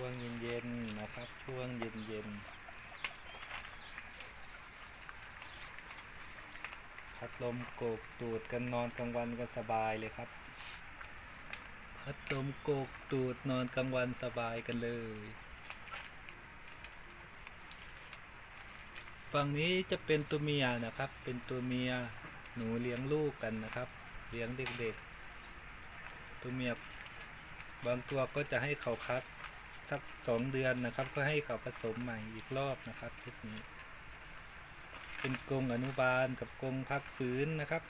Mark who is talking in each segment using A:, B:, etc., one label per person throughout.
A: ช่วงเย็นๆนะครับ ช่วงเย็นๆพัดลมโกกตูดกันนอนกลางวันกันสบายเลยครับ พัดลมโกกตูดนอนกลางวันสบายกันเลยฝั่งนี้จะเป็นตัวเมียนะครับ เป็นตัวเมียหนูเลี้ยงลูกกันนะครับ เลี้ยงเด็กๆ ตัวเมียบางตัวก็จะให้เขาคัด สักสองเดือนนะครับ ก็ให้เขาผสมใหม่อีกรอบนะครับชุดนี้ เป็นกรงอนุบาลกับกรงพักฟื้นนะครับ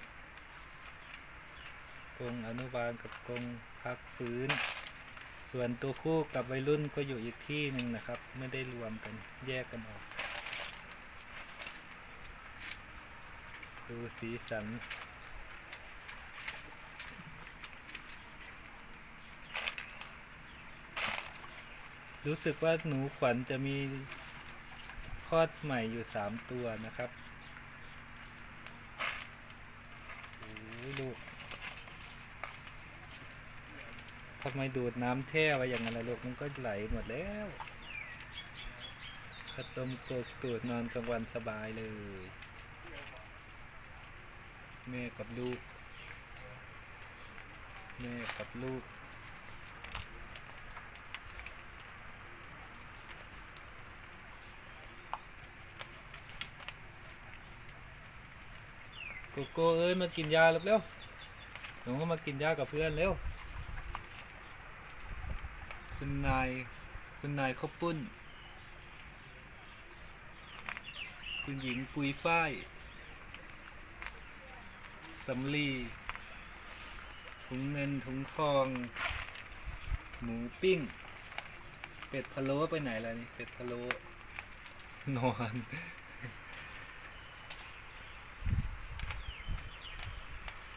A: กรงอนุบาลกับกรงพักฟื้น ส่วนตัวคู่กับวัยรุ่นก็อยู่อีกที่หนึ่งนะครับ ไม่ได้รวมกันแยกกันออก ดูสีสัน รู้สึกว่าหนูขวัญจะมีคลอดใหม่อยู่สามตัวนะครับโอ้ยลูกทำไมดูดน้ำแท่ไว้อย่างนั้นล่ะลูกมันก็ไหลหมดแล้วกระตมโกกตูดนอนกลางวันสบายเลย แม่กับลูก แม่กับลูก โกโก้เอ้ยมากินยาเร็วๆหนูก็มากินยากับเพื่อนเร็ว คุณนาย คุณนายข้าวปุ้น คุณหญิงปุยฝ้ายสำลีถุงเงินถุงทอง หมูปิ้ง เป็ดพะโล้ไปไหนล่ะนี่ เป็ดพะโล้นอน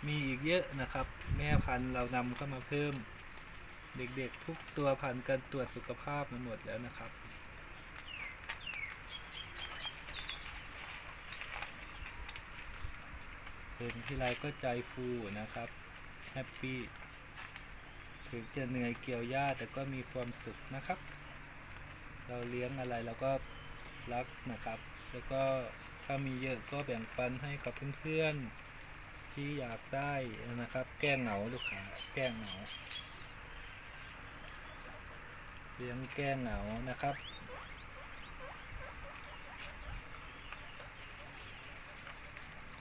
A: มีอีกเยอะนะครับ แม่พันธุ์เรานำเข้ามาเพิ่ม เด็กๆทุกตัวผ่านการตรวจสุขภาพมาหมดแล้วนะครับเห็นที่ไรก็ใจฟูนะครับแฮปปี้ถึงจะเหนื่อยเกี่ยวหญ้าแต่ก็มีความสุขนะครับ เราเลี้ยงอะไรเราก็รักนะครับ แล้วก็ถ้ามีเยอะก็แบ่งปันให้กับเพื่อนๆ ที่อยากได้นะครับ แก้เหงาลูกค้าแก้เหงาเลี้ยงแก้เหงานะครับ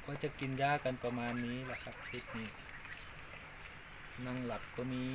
A: ก็จะกินหญ้ากันประมาณนี้แหละครับคลิปนี้นั่งหลับก็มี